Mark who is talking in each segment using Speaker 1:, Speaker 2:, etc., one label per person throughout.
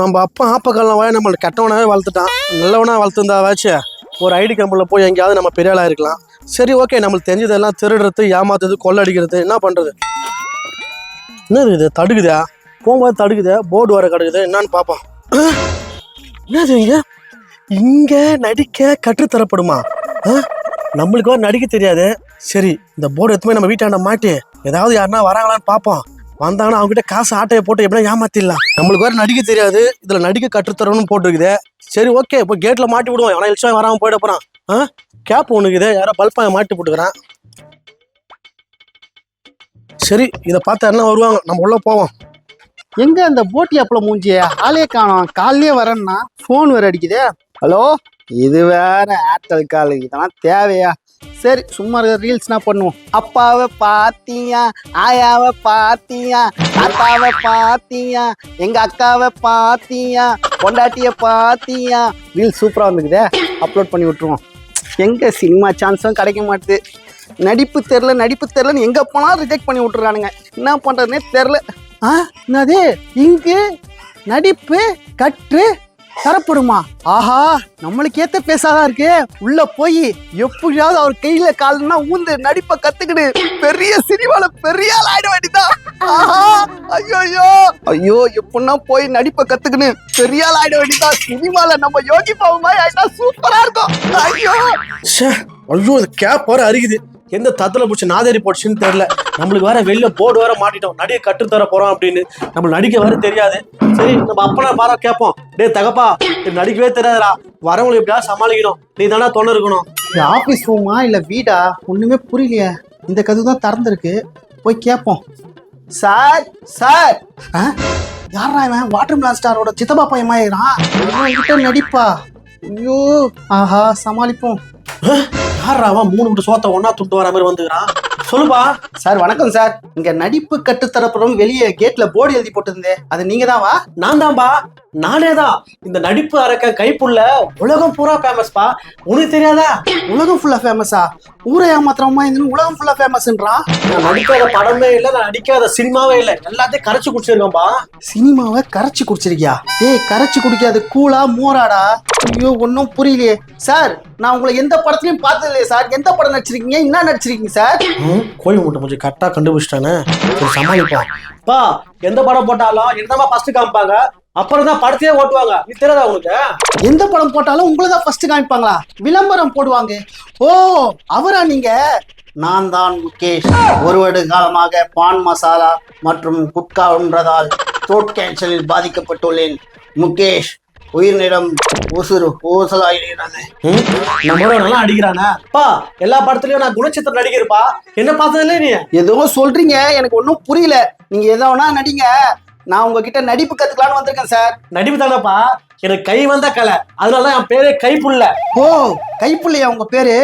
Speaker 1: நம்ம அப்பா ஆப்பக்காலம் வாய நம்மளை கெட்டவனாகவே வளர்த்துட்டான். நல்லவனாக வளர்த்துருந்தாவாச்சு ஒரு ஐடி கம்பெனியில் போய் எங்கேயாவது நம்ம பெரிய ஆளாக இருக்கலாம். சரி ஓகே நம்மளுக்கு தெரிஞ்சதெல்லாம் திருடுறது ஏமாத்துறது கொள்ளடிக்கிறது என்ன பண்ணுறது என்ன இருக்குது தடுக்குதா? போகும்போது தடுக்குதா? போர்டு வர கிடக்குது. என்னன்னு பார்ப்போம். என்னது இங்கே? இங்கே நடிக்க கற்றுத்தரப்படுமா? நம்மளுக்கு வர நடிக்க தெரியாது. சரி இந்த போர்டு எத்துமே நம்ம வீட்டாண்ட மாட்டி ஏதாவது யாருன்னா வராங்களான்னு பார்ப்போம். வந்தாங்கன்னா அவங்ககிட்ட காசு ஆட்டையை போட்டு எப்படின்னா ஏமாத்திடலாம். நம்மளுக்கு வேற நடிக்க தெரியாது. இதுல நடிக்க கற்றுத்தரணும்னு போட்டுருக்குது. சரி ஓகே. இப்போ கேட்ல மாட்டி விடுவோம். எவனா இல்சா வராம போயிட போறான். ஆ? கேப் ஒண்ணுக்குது யாரோ பல்பாய மாட்டி போட்டுக்கிறான். சரி இதை பார்த்தா யாருன்னா வருவாங்க? நம்ம உள்ள போவோம்.
Speaker 2: எங்க அந்த போட்டி அப்பள மூஞ்சிய? ஆளே காணோம். காலையே வரேன்னா ஃபோன் வேற அடிக்குதே. ஹலோ? இது வேற ஏர்டெல் கால் இதெல்லாம் தேவையா? சரி சும்மா இருக்க ரீல்ஸ்னா பண்ணுவோம். அப்பாவை பாத்தியா? ஆயாவை பாத்தியா? தாத்தாவை பாத்தியா? எங்க அக்காவை பாத்தியா? பொண்டாட்டிய பாத்தியா? ரீல்ஸ் சூப்பரா வந்துக்குதே. அப்லோட் பண்ணி விட்டுருவோம். எங்க சினிமா சான்ஸும் கிடைக்க மாட்டுது. நடிப்பு தெரில நடிப்பு தெரிலன்னு எங்கே போனாலும் ரிஜெக்ட் பண்ணி விட்டுறானுங்க. என்ன பண்ணுறதுனே தெரில ஆ என்னது? இங்கு நடிப்பு கற்று தரப்படுமா? ஆஹா நம்மளுக்கு ஏத்த பேசாதான் இருக்கு. உள்ள போய் எப்படியாவது அவர் கையில கால்னா ஊந்து நடிப்பை கத்துக்கிடு. பெரிய சினிமால பெரிய ஆள் ஆயிட வேண்டிதான் ஆஹா ஐயோ ஐயோ. ஐயோ எப்படின்னா போய் நடிப்பை கத்துக்கினு பெரிய ஆள் ஆயிட வேண்டிதான் சினிமால நம்ம யோகி பாவமாய் மாதிரி ஆயிட்டா சூப்பரா இருக்கும். ஐயோ.
Speaker 1: ஐயோ இந்த கேப் வர அருகுது எந்த தத்துல பிடிச்சி நாதேரி போச்சுன்னு தெரியல. நம்மளுக்கு வேற வெளில போர்டு வேற மாட்டிட்டோம். நடிகை கற்றுத்தர போறோம் அப்படின்னு. நம்ம நடிக்க வேற தெரியாது. சரி நம்ம அப்பனா பாரா கேட்போம். டேய் தகப்பா நடிக்கவே தெரியாதுடா. வரவங்களை எப்படியாவது சமாளிக்கணும். நீ தானே தொண்ணு இருக்கணும்.
Speaker 2: இது ஆபீஸ் ரூமா இல்ல வீடா? ஒண்ணுமே புரியலையே. இந்த கதவு தான் திறந்திருக்கு. போய் கேட்போம். Sir sir. யாரா இவன்? வாட்டர் மிலான் ஸ்டாரோட சித்தப்பா பையன் நடிப்பா. ஐயோ ஆஹா சமாளிப்போம்.
Speaker 1: யாரா அவன் மூணு விட்டு சோத்த ஒன்னா துட்டு வர மாதிரி வந்துக்கிறான்? சொல்லுப்பா.
Speaker 2: சார் வணக்கம் சார். இங்க நடிப்பு கட்டுத்தரப்புறம் வெளியே கேட்ல போர்டு எழுதி போட்டிருந்தே அது நீங்க தான் வா.
Speaker 1: நான் தான்பா நானே தான் இந்த நடிப்பு அரக்க கைப்புள்ள உலகம் பூரா ஃபேமஸ்பா உனக்கு தெரியாதா?
Speaker 2: உலகம் ஃபுல்லா ஃபேமஸா ஊரை ஏமாத்திரமா இந்த உலகம் ஃபுல்லா ஃபேமஸ்ன்றான்
Speaker 1: நான் நடிக்காத படமே இல்லை நான் நடிக்காத சினிமாவே இல்லை. எல்லாத்தையும் கரைச்சு குடிச்சிருக்கேன்பா
Speaker 2: சினிமாவை கரைச்சி குடிச்சிருக்கியா? டேய் கரைச்சி குடிக்காது கூலா மோராடா. ஐயோ ஒன்றும் புரியலையே. சார் நான் உங்களை எந்த படத்துலயும் பார்த்தது இல்லையே சார். எந்த படம் நடிச்சிருக்கீங்க? என்ன நடிச்சிருக்கீங்க சார்?
Speaker 1: கோழி முட்டை கொஞ்சம் கரெக்டாக கண்டுபிடிச்சிட்டானே. சரி சமாளிப்போம் பா எந்த படம் போட்டாலும் என்னமா ஃபர்ஸ்ட் காமிப்பாங்க? அப்புறம் தான் படத்தையே ஓட்டுவாங்க. நீ தெரியாதா உனக்கு
Speaker 2: எந்த படம் போட்டாலும் உங்களை தான் ஃபர்ஸ்ட் காமிப்பாங்களா? விளம்பரம் போடுவாங்க. ஓ அவரா நீங்க? நான் தான் முகேஷ். ஒரு வருட காலமாக பான் மசாலா மற்றும் குட்கா உண்றதால் த்ரோட் கேன்சரில் பாதிக்கப்பட்டுள்ளேன். முகேஷ் உயிரினிடம் உசுறு ஊசலாகிறது
Speaker 1: ம், நம்மளோட நல்லா அடிக்கிறானே பா எல்லா படத்துலயும் நான் குணச்சித்திர நடிகர்ப்பா என்ன பார்த்ததுல நீ?
Speaker 2: ஏதோ சொல்றீங்க எனக்கு ஒன்றும் புரியல. நீங்க எதோ நடிங்க. நான் உங்ககிட்ட நடிப்பு கத்துக்கலாம்னு வந்திருக்கேன் சார்
Speaker 1: நடிப்பு தானப்பா? எனக்கு கை வந்த கலை. அதனால தான் என் பேரே கைப்புள்ள
Speaker 2: ஓ கைப்புள்ளையா உங்க பேரு?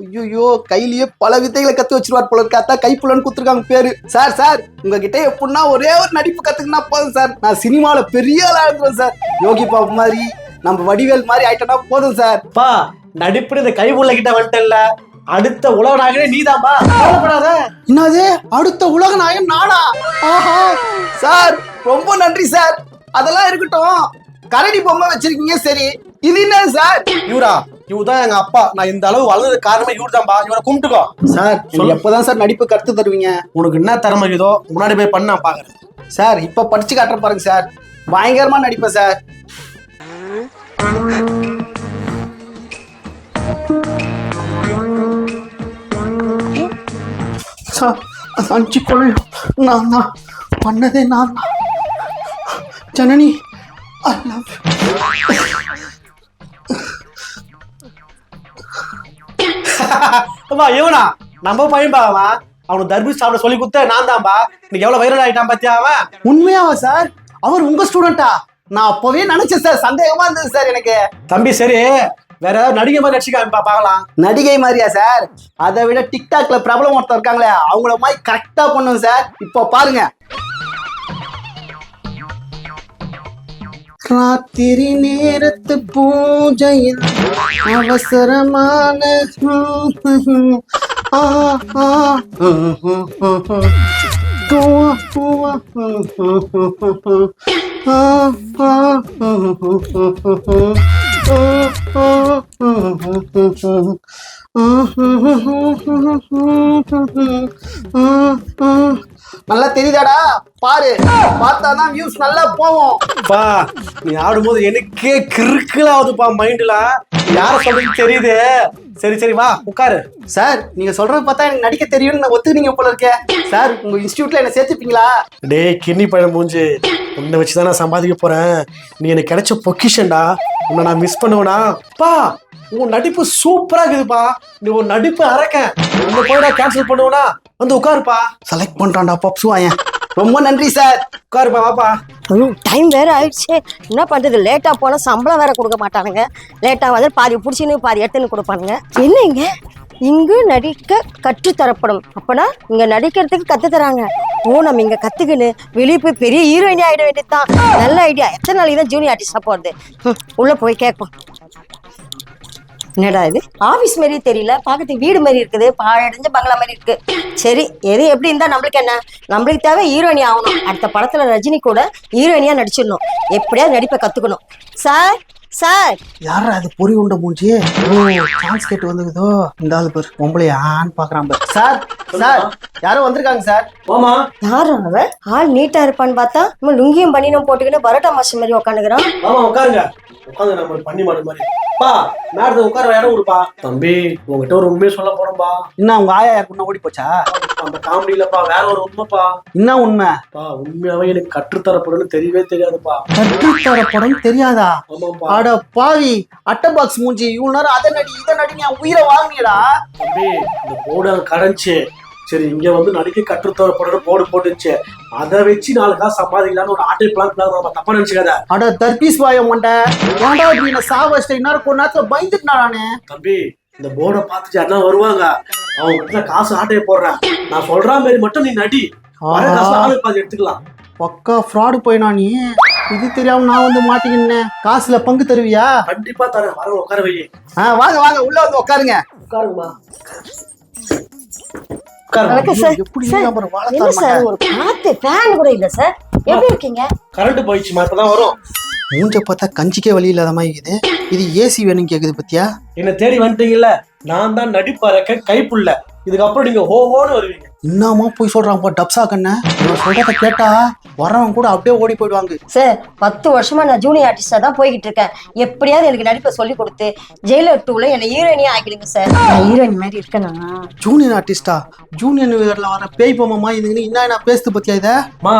Speaker 2: ஐயோ கையிலேயே பல வித்தைகளை கத்து வச்சிருவார் போல இருக்கு. அதான் கைப்புள்ளன்னு குத்துருக்காங்க பேரு. சார் சார் உங்ககிட்ட எப்படின்னா ஒரே ஒரு நடிப்பு கத்துக்கினா போதும் சார் நான் சினிமால பெரிய ஆளா இருந்துருவேன் சார் யோகி பாபு மாதிரி நம்ம வடிவேல் மாதிரி ஆயிட்டனா போதும் சார்
Speaker 1: பா நடிப்புன்னு இந்த கைப்புள்ள கிட்ட வந்துட்டல அடுத்த உலக நாயகனே நீதான்பா கவலைப்படாத.
Speaker 2: என்னது? அடுத்த உலக நாயகன் நானா? ஆஹா. சார் ரொம்ப நன்றி சார். அதெல்லாம் இருக்கட்டும். கரடி பொம்மை வச்சிருக்கீங்க சரி. இது என்ன சார்?
Speaker 1: இவரா? இவர் தான் எங்க அப்பா. நான் இந்த அளவு வளர்ந்தது காரணமே இவர் தான்பா இவரை கும்பிட்டுக்கோ.
Speaker 2: சார்
Speaker 1: சொல்லு.
Speaker 2: எப்பதான் சார் நடிப்பு கத்து தருவீங்க?
Speaker 1: உனக்கு என்ன திறமை இதோ முன்னாடி போய் பண்ண பாக்குறேன்.
Speaker 2: சார் இப்ப படிச்சு காட்டுற பாருங்க சார். பயங்கரமா நடிப்பேன் சார். அந்த அஞ்சு கொலையும் நான் தான் பண்ணதே நான். தான் ஜனனி ஐ லவ்
Speaker 1: அப்பா இவனா? நம்ம பையன் பா அவன்? அவனுக்கு தர்பீஸ் சாப்பிட சொல்லி கொடுத்த நான் தான்பா? இன்னைக்கு எவ்வளவு வைரல் ஆயிட்டான் பாத்தியா அவன்?
Speaker 2: உண்மையாவா சார்? அவர் உங்க ஸ்டூடெண்டா நான் அப்பவே நினைச்சேன் சார். சந்தேகமா இருந்தது சார் எனக்கு.
Speaker 1: தம்பி சரி. வேற ஏதாவது நடிகை மாதிரி நடிச்சு காமிப்பா பார்க்கலாம்
Speaker 2: நடிகை மாதிரியா சார்? அதை விட டிக்டாக்ல பிரபலம் ஒருத்தர் இருக்காங்களே அவங்கள மாதிரி கரெக்டா பண்ணும் சார். இப்போ பாருங்க. ராத்திரி நேரத்து பூஜையில் அவசரமான ஆ, ஆ, பூவா, பூவா, நல்லா தெரியுதாடா? பாரு. பார்த்தாதான் வியூஸ் நல்லா போவோம்
Speaker 1: பா நீ ஆடும்போது எனக்கே கிறுக்கலாகுதுப்பா மைண்ட்ல. யார சொல்றது தெரியுது. சரி சரி வா உட்காரு.
Speaker 2: சார் நீங்க சொல்றது பார்த்தா எனக்கு நடிக்க தெரியும்னு நான் ஒத்துக்கினீங்க போல இருக்கே. சார் உங்க இன்ஸ்டியூட்ல என்ன சேர்த்துப்பீங்களா?
Speaker 1: டேய் கிண்ணி பழம் மூஞ்சி உன்னை வச்சு தான் நான் சம்பாதிக்க போறேன். நீ எனக்கு கிடைச்ச பொக்கிஷன்டா. உன்னை நான் மிஸ் பண்ணுவேனா? பா உன் நடிப்பு சூப்பரா இருக்குதுப்பா. நீ உன் நடிப்பு அறக்க. உன்னை போய் நான் கேன்சல் பண்ணுவேனா? வந்து உட்காருப்பா.
Speaker 2: செலக்ட் பண்றான்டா பப்ஸ் வாயன் ரொம்ப நன்றி சார்
Speaker 1: உட்காருப்பா வாப்பா.
Speaker 3: டைம் வேற ஆயிடுச்சு. என்ன பண்றது? லேட்டா போனா சம்பளம் வேற கொடுக்க மாட்டானுங்க. லேட்டா வந்து பாதி பிடிச்சின்னு பாதி எடுத்துன்னு கொடுப்பானுங்க. என்னங்க இங்கு நடிக்க கற்றுத்தரப்படும். அப்பனா இங்க நடிக்கிறதுக்கு கத்து தராங்க ஓ நம்ம இங்க கத்துக்கின்னு வெளியே போய் பெரிய ஹீரோயினி ஆயிட வேண்டியதுதான். நல்ல ஐடியா எத்தனை நாளைக்கு தான் ஜூனியர் ஆர்டிஸ்டா போறது? உள்ள போய் கேட்போம். என்னடா இது? ஆபீஸ் மாதிரி தெரியல. பார்க்கறதுக்கு வீடு மாதிரி இருக்குது. பாழடைஞ்ச பங்களா மாதிரி இருக்கு. சரி எது எப்படி இருந்தா நம்மளுக்கு என்ன? நம்மளுக்கு தேவை ஹீரோயினி ஆகணும். அடுத்த படத்துல ரஜினி கூட ஹீரோயினியா நடிச்சிடணும். எப்படியாவது நடிப்பை கத்துக்கணும். Sir sir.
Speaker 2: யாரா அது பொறி உண்ட மூஞ்சி? ஓ சான்ஸ் கேட்டு வந்துக்குதோ இந்த ஆளு பேர் பொம்பளை ஆன்னு பாக்குறான் பாரு. சார் சார் யாரோ வந்திருக்காங்க சார்?
Speaker 1: மாமா
Speaker 3: யார் அவன் ஆள் நீட்டா இருப்பான்னு பார்த்தா நம்ம லுங்கியும் பண்ணினும் போட்டுக்கிட்டு பரோட்டா மாஸ்டர் மாதிரி உட்காந்துக்கிறான்
Speaker 1: மாமா உட்காருங்க உட்காந்து நம்ம பண்ணி மாடு மாதிரி. பா மேடத்தை உட்கார இடம் கொடுப்பா. தம்பி உங்ககிட்ட ஒரு உண்மையை சொல்ல போறோம்பா
Speaker 2: என்ன உங்க ஆயா யாருக்குன்னா ஓடி போச்சா?
Speaker 1: அந்த காமெடி இல்லப்பா வேற ஒரு உண்மைப்பா.
Speaker 2: என்ன உண்மை?
Speaker 1: பா உண்மையாவே எனக்கு கற்றுத்தரப்படும்னு தெரியவே தெரியாதுப்பா.
Speaker 2: கட்டுத்தர படம் தெரியாதா
Speaker 1: ஆமாப்பா
Speaker 2: அட பாவி அட்டை பாக்ஸ் மூஞ்சி இவ்வளவு நேரம் அதை நடி இதை நடி நீ உயிரை வாங்கினீடா
Speaker 1: தம்பி இந்த போர்டு கடைஞ்சு சரி இங்க வந்து நடிக்க கற்றுத்தரப்படும் போர்டு போட்டுச்சு அதை வச்சு நாலு காசு சம்பாதிக்கலாம்னு ஒரு ஆட்டை பிளான் பிளான் நம்ம தப்பா நினைச்சுக்காத.
Speaker 2: அட தர்பீஸ் வாய மண்டை ஏன்டா இப்படி என்ன சாவச்சிட்ட இன்னும் கொஞ்ச நேரத்துல பயந்துட்டு நானே.
Speaker 1: தம்பி இந்த போர்டை பார்த்துட்டு அண்ணா வருவாங்க. அவங்க காசு ஆட்டையை போடுறேன். நான் சொல்ற மாதிரி மட்டும் நீ நடி. ஆளு பாதி எடுத்துக்கலாம்.
Speaker 2: பக்கா ஃப்ராடு போயினா நீ? இது தெரியாம நான் வந்து மாட்டிக்கினேன் காசுல பங்கு தருவியா?
Speaker 1: கண்டிப்பா தரேன். வர உட்கார வை
Speaker 2: ஆ, வாங்க வாங்க. உள்ள வந்து உட்காருங்க.
Speaker 3: வணக்கம் சார்.
Speaker 2: எப்படி
Speaker 3: சார்,
Speaker 2: அப்புறம் வாழ
Speaker 3: என்ன சார் ஒரு காத்து ஃபேன் கூட இல்ல சார். எப்படி இருக்கீங்க?
Speaker 1: கரண்ட் போயிடுச்சுமா இப்பதான் வரும்.
Speaker 2: மூஞ்ச பார்த்தா கஞ்சிக்கே வழி இல்லாத மாதிரி இருக்குது. இது ஏசி வேணும் கேக்குது பத்தியா?
Speaker 1: என்ன தேடி வந்துட்டீங்கல்ல? நான் தான் நடிப்பறக்க கைப்புள்ள இதுக்கப்புறம் நீங்க ஹோ ஹோன்னு வருவீங்க.
Speaker 2: என்னமா போய் சொல்றான் பா டப்ஸா கண்ண. சொல்றத கேட்டா வரவன் கூட அப்படியே ஓடி போயிடுவாங்க.
Speaker 3: சார் பத்து வருஷமா நான் ஜூனியர் ஆர்டிஸ்டா தான் போய்கிட்டு இருக்கேன். எப்படியாவது எனக்கு நடிப்பை சொல்லி கொடுத்து ஜெயிலர் டூல என்னை ஹீரோயினியா ஆக்கிடுங்க சார் நான் ஹீரோயின் மாதிரி இருக்கேனா
Speaker 2: ஜூனியர் ஆர்டிஸ்டா ஜூனியர் நியூயர்ல வர பேய் பொம்மா இதுங்க என்ன என்ன பேசுது பத்தியா இத?
Speaker 1: மா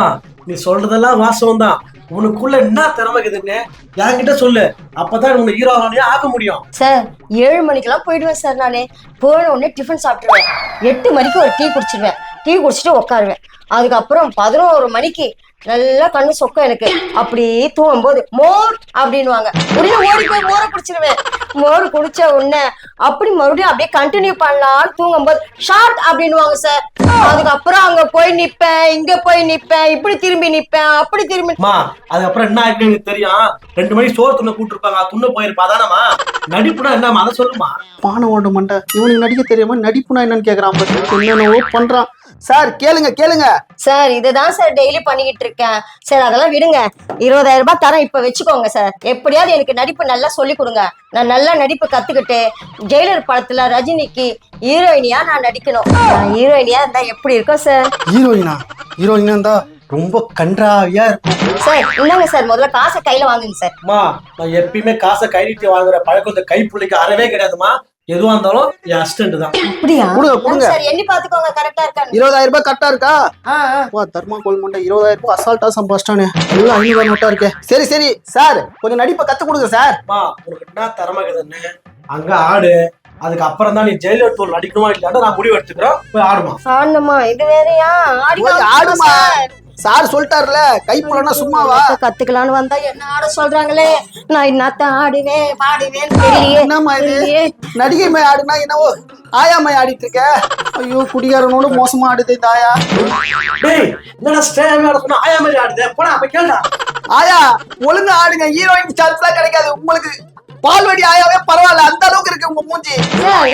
Speaker 1: நீ சொல்றதெல்லாம் வாசம் தான் உனக்குள்ள என்ன திறமை இருக்குதுன்னு என்கிட்ட சொல்லு. அப்பதான் உன்னை ஹீரோ ஆக முடியும்.
Speaker 3: சார் ஏழு மணிக்கெல்லாம் போயிடுவேன் சார் நானே. போன உடனே டிஃபன் சாப்பிட்டுருவேன். எட்டு மணிக்கு ஒரு டீ குடிச்சிருவேன். டீ குடிச்சிட்டு உட்காருவேன் அதுக்கப்புறம் பதினோரு மணிக்கு நல்லா கண்ணு சொக்கம் எனக்கு. அப்படியே தூங்கும்போது மோர் அப்படின்னுவாங்க. உடனே ஓடி போய் மோரை குடிச்சிருவேன். மோர் குடிச்ச உடனே அப்படி மறுபடியும் அப்படியே கண்டினியூ பண்ணலாம்னு தூங்கும்போது ஷார்ட் அப்படின்னுவாங்க சார் அதுக்கப்புறம் அங்க போய் நிப்பேன் இங்க போய் நிப்பேன் இப்படி திரும்பி நிப்பேன் அப்படி திரும்பி
Speaker 1: அதுக்கப்புறம் என்ன எனக்கு தெரியும்? ரெண்டு மணி சோறு துண்ண கூட்டிருப்பாங்க துண்ண போயிருப்பா அதானமா நடிப்புனா என்னமா அதை சொல்லுமா?
Speaker 2: பானை ஓட்ட மண்டை இவனுக்கு நடிக்க தெரியாம நடிப்புனா என்னன்னு கேக்குறான். என்னென்னவோ பண்றான். சார் கேளுங்க கேளுங்க.
Speaker 3: சார் இதுதான் சார் டெய்லி பண்ணிக்கிட்டு இருக்கேன். சார் அதெல்லாம் விடுங்க. இருபதாயிரம் ரூபாய் தரேன் இப்ப வச்சுக்கோங்க சார். எப்படியாவது எனக்கு நடிப்பு நல்லா சொல்லி கொடுங்க. நான் நல்லா நடிப்பு கத்துக்கிட்டு ஜெயிலர் படத்துல ரஜினிக்கு ஹீரோயினியா நான் நடிக்கணும். நான் ஹீரோயினியா இருந்தா எப்படி இருக்கும் சார்?
Speaker 2: ஹீரோயினா ஹீரோயினா இருந்தா ரொம்ப கன்றாவியா இருக்கும்.
Speaker 3: சார் இந்தாங்க சார் முதல்ல காசை கையில வாங்குங்க சார்.
Speaker 1: மா நான் எப்பயுமே காசை கை நீட்டி வாங்குற பழக்கம் இந்த கைப்புள்ளிக்கு அறவே கிடையாதுமா. எதுவா இருந்தாலும் என் அசிஸ்டன்ட் தான்.
Speaker 3: அப்படியா?
Speaker 2: கொடுங்க, கொடுங்க.
Speaker 3: சார் எண்ணி பாத்துக்கோங்க கரெக்டா இருக்கான்னு.
Speaker 2: இருபதாயிரம் ரூபாய் கரெக்டா இருக்கா? வா தர்மா கோல் மண்டை இருபதாயிரம் ரூபாய் அசால்ட்டா சம்பாதிச்சிட்டானே. எல்லாம் ஐநூறு நோட்டா இருக்கே. சரி சரி சார் கொஞ்சம் நடிப்பை கத்து கொடுங்க சார்.
Speaker 1: மா உனக்கு என்ன திறமை இருக்குதுன்னு? அங்க ஆடு அதுக்கு அப்புறம் தான் நீ ஜெயிலர் தோல் நடிக்கணுமா இல்லையா நான் முடிவு எடுத்துக்கிறோம் போய் ஆடுமா.
Speaker 3: ஆடணுமா? இது வேறயா?
Speaker 2: ஆடுமா.
Speaker 3: சார்.
Speaker 2: சொல்லிட்டாருல கை புலனா சும்மாவா?
Speaker 3: கத்துக்கலாம்னு வந்தா என்ன ஆட சொல்றாங்களே? நான் என்னத்த ஆடுவேன் பாடுவேன்
Speaker 2: என்னம்மா இது. நடிகை மை ஆடுனா என்னவோ? ஆயா மை ஆடிட்டு இருக்க? ஐயோ குடிகாரனோட மோசமா ஆடுது இந்த ஆயா
Speaker 1: டேய் என்னடா ஸ்டேஜ் ஆட சொன்னா ஆயா மாதிரி ஆடுதே? போடா அப்ப கேளுடா.
Speaker 2: ஆயா ஒழுங்கா ஆடுங்க ஹீரோயின் சான்ஸ் தான் கிடைக்காது உங்களுக்கு. பால்வடி ஆயாவே பரவாயில்ல அந்த அளவுக்கு இருக்கு உங்க மூஞ்சி.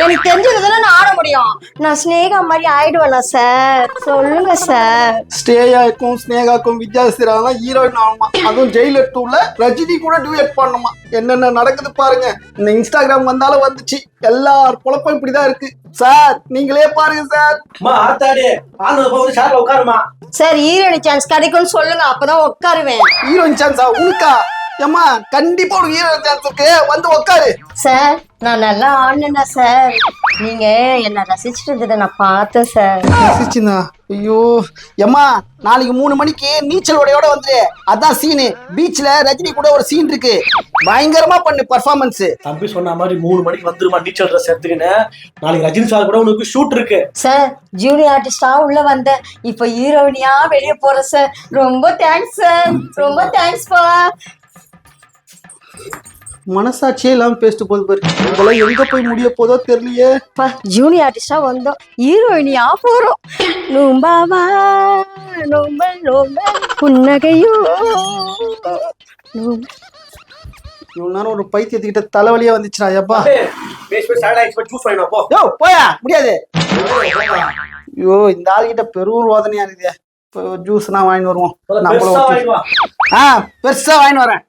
Speaker 3: எனக்கு தெரிஞ்சதுதானே நான் ஆட முடியும். நான் ஸ்னேகா மாதிரி ஆயிடுவேனா சார்? சொல்லுங்க சார்.
Speaker 2: ஸ்டேயாக்கும் ஸ்னேகாக்கும் வித்யாசிரானா ஹீரோயின் ஆகுமா அதுவும் ஜெயிலர் டூல ரஜினி கூட டியூட் பண்ணுமா? என்னென்ன நடக்குது பாருங்க. இந்த இன்ஸ்டாகிராம் வந்தாலும் வந்துச்சு. எல்லார் பொழப்பும் இப்படிதான் இருக்கு. சார் நீங்களே பாருங்க சார்.
Speaker 1: அம்மா ஆத்தாடி ஆனது போகுது உட்காருமா?
Speaker 3: சார் ஹீரோனி சான்ஸ் கிடைக்கும்னு சொல்லுங்க அப்பதான் உட்காருவேன்.
Speaker 2: ஹீரோயின் சான்ஸா உனக்கா? ஏம்மா கண்டிப்பா ஒரு ஹீரோயின் சான்ஸ் இருக்கு. வந்து உட்காரு
Speaker 3: சார் நான் நல்லா ஆடினேனா சார் நீங்க என்ன ரசிச்சுட்டு இருந்ததை நான் பார்த்தேன் சார்
Speaker 2: ரசிச்சுனா? ஐயோ. ஏம்மா நாளைக்கு மூணு மணிக்கு நீச்சல் உடையோட வந்துரு. அதான் சீனு பீச்ல ரஜினி கூட ஒரு சீன் இருக்கு. பயங்கரமா பண்ணு பர்ஃபார்மன்ஸ்
Speaker 1: தம்பி சொன்ன மாதிரி மூணு மணிக்கு வந்துருமா நீச்சல் ட்ரெஸ் எடுத்துக்கின்னு? நாளைக்கு ரஜினி சார் கூட உனக்கு ஷூட் இருக்கு.
Speaker 3: சார் ஜூனியர் ஆர்டிஸ்டா உள்ள வந்தேன். இப்போ ஹீரோயினியா வெளியே போறேன் சார் ரொம்ப தேங்க்ஸ் சார் ரொம்ப தேங்க்ஸ் பா
Speaker 2: மனசாட்சியே இல்லாம பேசிட்டு போகுது பாரு. இதெல்லாம் எங்க போய் முடிய போதோ தெரியலையே.
Speaker 3: பா ஜூனியர் ஆர்டிஸ்டா வந்தோம். ஹீரோயினியா போறோம். நோம்பாவா நோம்ப நோம்ப புன்னகையோ.
Speaker 2: இவ்வளவு நேரம் ஒரு பைத்தியத்துக்கிட்ட தலைவலியா வந்துச்சுடா எப்பா யோ போயா முடியாது. ஐயோ இந்த ஆள்கிட்ட பெரும் ரோதனையா இருக்குது. ஜூஸ் நான் வாங்கிட்டு வருவோம். நம்மளும் ஆ பெருசா வாங்கிட்டு வரேன்.